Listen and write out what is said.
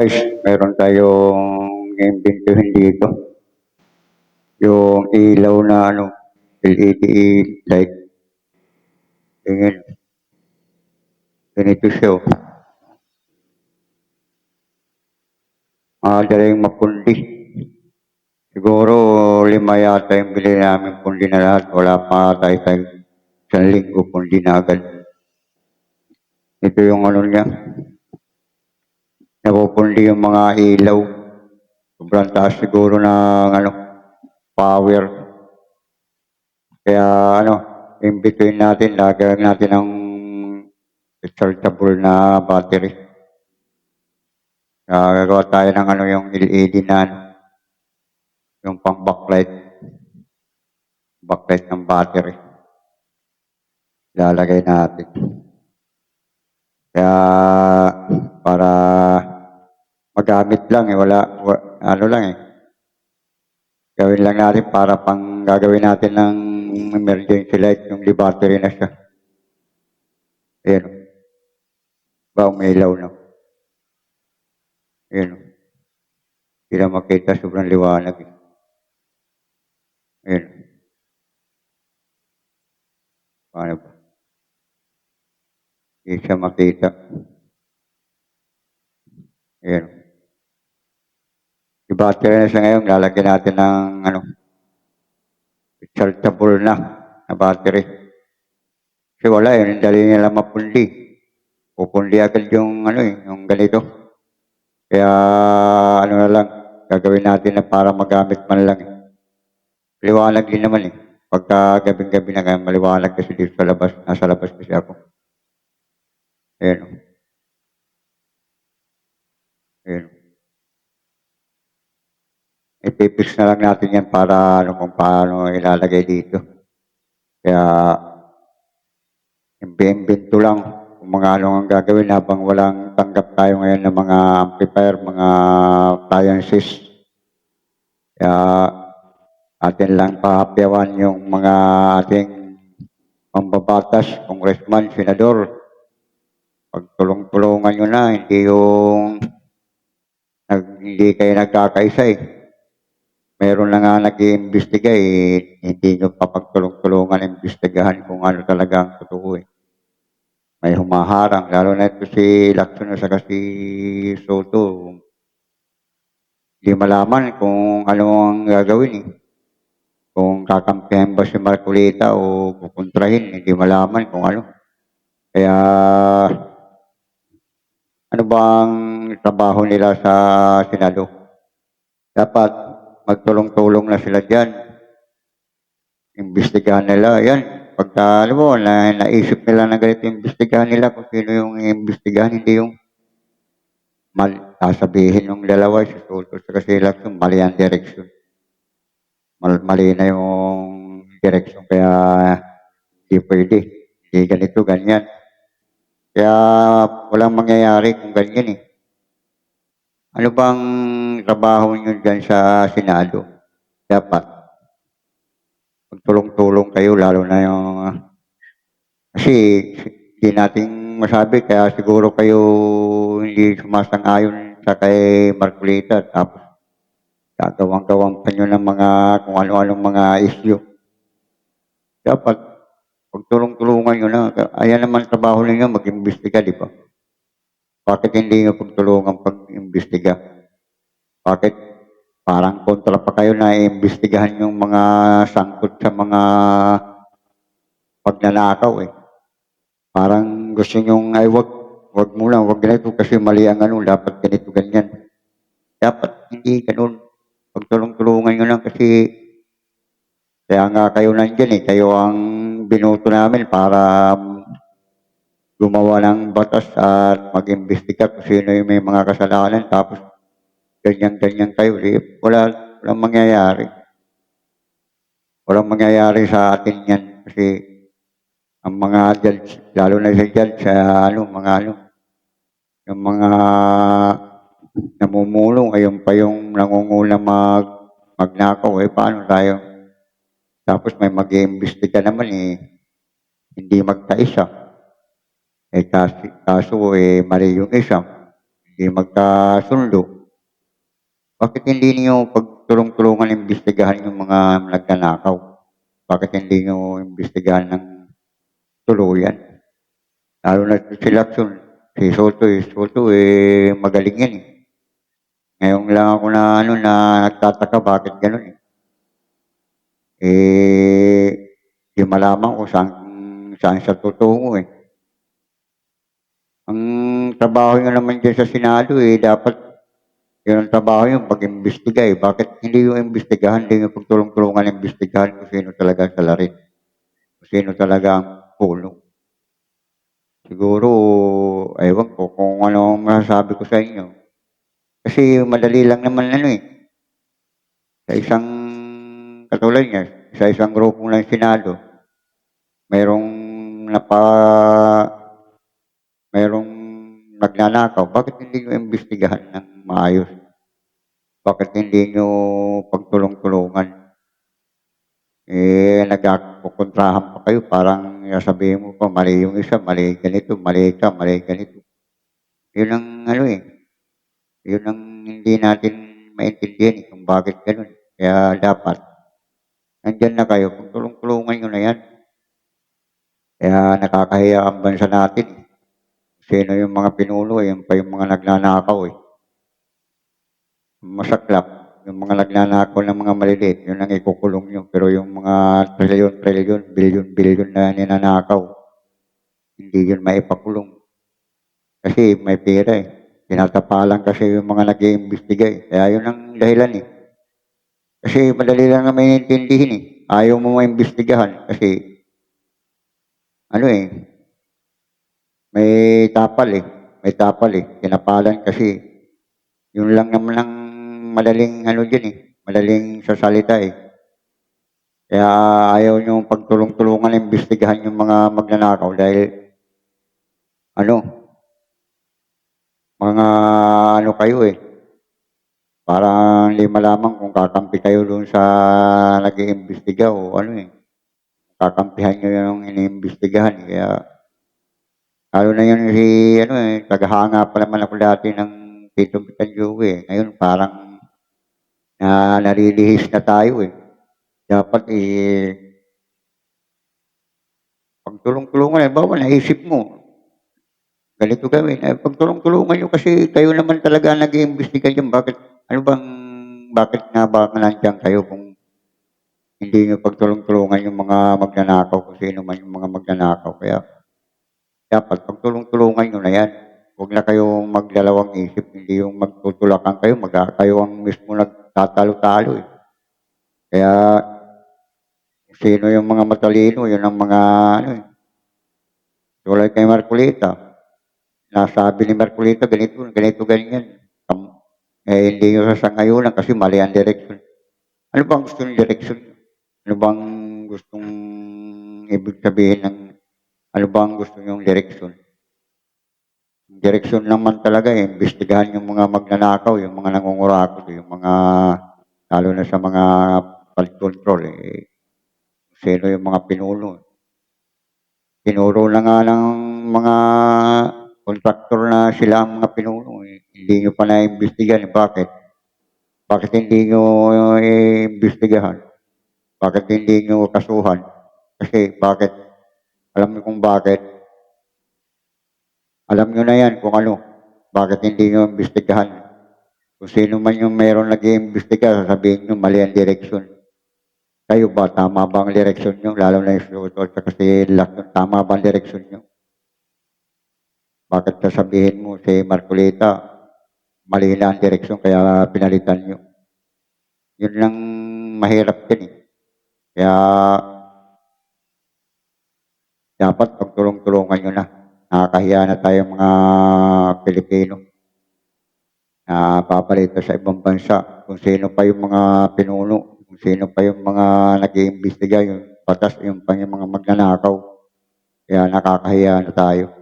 Guys, meron tayong imbintuhin dito. Yung ilaw na ano, LED light. Tingin. Ganito siya. oh. Madaling mapundi. Siguro lima yata yung bili namin pundi na lahat. Wala pa tayo tayo isang linggo pundi na agad. Ito yung ano niya. Napupundi yung mga ilaw. Sobrang taas siguro ng ano, power. Kaya ano, imbituin natin, lagyan natin ng rechargeable na battery. Kaya gagawa tayo ng ano yung LED na ano, yung pang backlight. Backlight ng battery. Lalagay natin. Kaya para magamit lang eh, wala, wa- ano lang eh. Gawin lang natin para pang gagawin natin ng emergency light, yung battery na siya. Ayan. Ba, umilaw na. Ayan. Hindi na makita, sobrang liwanag. eh. Ayan. Paano ba? Hindi siya makita. Ayan. Yung battery na ngayon, lalagyan natin ng ano, rechargeable na na battery. Kasi wala yun, dali nila mapundi. Pupundi agad yung ano eh, yung ganito. Kaya ano na lang, gagawin natin na para magamit man lang eh. Din naman eh. Pagka gabing-gabi na kaya maliwanag kasi dito sa labas, nasa labas kasi ako. Ayan. o. Ayan. o. Ipipix na lang natin yan para ano kung paano ilalagay dito. Kaya imbento lang kung mga ano ang gagawin habang walang tanggap tayo ngayon ng mga amplifier, mga appliances. Kaya atin lang pahapyawan yung mga ating mambabatas, congressman, senador. Pagtulong-tulungan nyo na, hindi yung nag, hindi kayo nagkakaisa eh meron na nga nag-iimbestiga eh, hindi nyo papagtulong-tulungan imbestigahan kung ano talaga ang totoo eh. May humaharang, lalo na ito si Lacson sa si Soto. Hindi malaman kung ano ang gagawin eh. Kung kakampihan ba si Marcolita o kukontrahin, hindi malaman kung ano. Kaya, ano bang trabaho nila sa Senado? Dapat magtulong-tulong na sila dyan. Imbestigahan nila. Yan. Pagka, alam mo, na, naisip nila na ganito yung imbestigahan nila kung sino yung imbestigahan, hindi yung mal, sasabihin yung dalawa, si Soto sa kasi election, mali ang direction. Mal, mali na yung direction, kaya hindi pwede. Hindi ganito, ganyan. Kaya walang mangyayari kung ganyan eh. Ano bang trabaho nyo dyan sa Senado? Dapat. Magtulong-tulong kayo, lalo na yung... ah, kasi hindi natin masabi, kaya siguro kayo hindi sumasang-ayon sa kay Marcolita. Tapos gagawang-gawang pa nyo ng mga kung ano-anong mga issue. Dapat, pagtulong-tulungan nyo na. Ayan naman trabaho ninyo, mag-imbestiga, di ba? Bakit hindi nyo pagtulungan pag-imbestiga? Bakit parang kontra pa kayo na iimbestigahan yung mga sangkot sa mga pagnanakaw eh. Parang gusto nyo ay wag, wag lang, wag ganito kasi mali ang ano, dapat ganito, ganyan. Dapat hindi ganun. Pagtulong-tulungan nyo lang kasi kaya nga kayo nandyan eh, kayo ang binoto namin para gumawa ng batas at mag-imbestiga kung sino yung may mga kasalanan tapos ganyan-ganyan kayo. Di, wala, walang mangyayari. Walang mangyayari sa atin yan kasi ang mga judge, lalo na sa judge, sa ano, mga ano, yung mga namumulong, ayun pa yung nangunguna mag, magnakaw, eh paano tayo? Tapos may mag-iimbestiga naman eh, hindi magkaisa. Eh kasi, kaso eh, mali yung isa. hindi magkasundo, bakit hindi niyo pagtulong-tulungan imbestigahan yung mga nagnanakaw? Bakit hindi niyo imbestigahan ng tuluyan? Lalo na si Lacson, si Soto, eh, Soto, eh, magaling yan eh. Ngayon lang ako na, ano, na nagtataka bakit ganun eh. Eh, di malaman kung saan, saan siya totoo eh. Ang trabaho nyo naman dyan sa Senado eh, dapat yun ang trabaho yung pag-imbestiga eh. Bakit hindi yung imbestigahan, hindi yung pagtulong-tulungan imbestigahan kung sino talaga ang salarin. Kung sino talaga ang puno. Siguro, ewan ko kung ano ang masasabi ko sa inyo. Kasi madali lang naman ano eh. Sa isang, katulad niya, sa isang grupo ng Senado, mayroong napa, mayroong nagnanakaw, bakit hindi nyo imbestigahan ng maayos? Bakit hindi nyo pagtulong-tulungan? Eh, nagkakontrahan pa kayo, parang sabihin mo pa, mali yung isa, mali ganito, mali ka, mali ganito. Yun ang ano eh, yun ang hindi natin maintindihan eh, kung bakit ganun. Kaya dapat, nandyan na kayo, pagtulong-tulungan nyo na yan. Kaya nakakahiya ang bansa natin eh. Sino yung mga pinuno, eh, yung pa yung mga nagnanakaw eh. Masaklap, yung mga nagnanakaw ng mga maliliit, yun ang ikukulong nyo. Pero yung mga trilyon-trilyon, bilyon-bilyon na ninanakaw, hindi yun maipakulong. Kasi may pera eh. Tinatapalan kasi yung mga nag iimbestiga eh. Kaya yun ang dahilan eh. Kasi madali lang na maintindihin eh. Ayaw mo maimbestigahan kasi ano eh, may tapal eh. May tapal eh. Tinapalan kasi yun lang naman ang madaling ano dyan eh. Madaling sasalita eh. Kaya ayaw nyo pagtulong-tulungan imbestigahan yung mga magnanakaw dahil ano, mga ano kayo eh. Parang hindi malaman kung kakampi kayo doon sa nag iimbestiga o ano eh. Kakampihan nyo yung iniimbestigahan. Kaya lalo na yun si ano eh, tagahanga pa naman ako dati ng Tito Bitanjoe eh. Ngayon parang na narilihis na tayo eh. Dapat eh, pagtulong-tulungan, eh, bawa naisip mo, ganito gawin. Eh, pagtulong-tulungan nyo kasi kayo naman talaga nag-iimbestiga dyan. Bakit, ano bang, bakit nga ba nandiyan kayo kung hindi nyo pagtulong-tulungan yung mga magnanakaw kung sino man yung mga magnanakaw. Kaya, dapat pagtulong-tulungan nyo na yan. Huwag na kayong magdalawang isip, hindi yung magtutulakan kayo, mag kayo ang mismo nagtatalo-talo eh. Kaya, sino yung mga matalino, yun ang mga, ano eh, tulad kay Marcolita, nasabi ni Marcolita, ganito, ganito, ganyan. Eh, hindi nyo sasangayunan kasi mali ang direksyon. Ano bang gusto ng direksyon? Ano bang gustong ibig sabihin ng, ano bang gusto yung direksyon? Direksyon naman talaga eh, imbestigahan yung mga magnanakaw, yung mga nangungurakot, yung mga, lalo na sa mga flood control eh, sino yung mga pinuno. Tinuro na nga ng mga kontraktor na sila ang mga pinuno. Eh. Hindi nyo pa na-imbestigahan. Eh. Bakit? Bakit hindi nyo eh, imbestigahan? Bakit hindi nyo kasuhan? Kasi bakit? Alam niyo kung bakit? Alam nyo na yan kung ano. Bakit hindi nyo imbestigahan? Kung sino man yung meron nag iimbestiga sasabihin nyo mali ang direksyon. Kayo ba, tama ba ang direksyon nyo? Lalo na yung susunod kasi lahat tama ba ang direksyon nyo? Bakit sasabihin mo si Marcolita, mali na ang direksyon kaya pinalitan nyo? Yun lang mahirap din eh. Kaya dapat pagtulong-tulungan nyo na. Nakakahiya na tayo mga Pilipino na papalito sa ibang bansa kung sino pa yung mga pinuno, kung sino pa yung mga nag-iimbestiga, yung patas, yung pa yung mga magnanakaw. Kaya nakakahiya na tayo.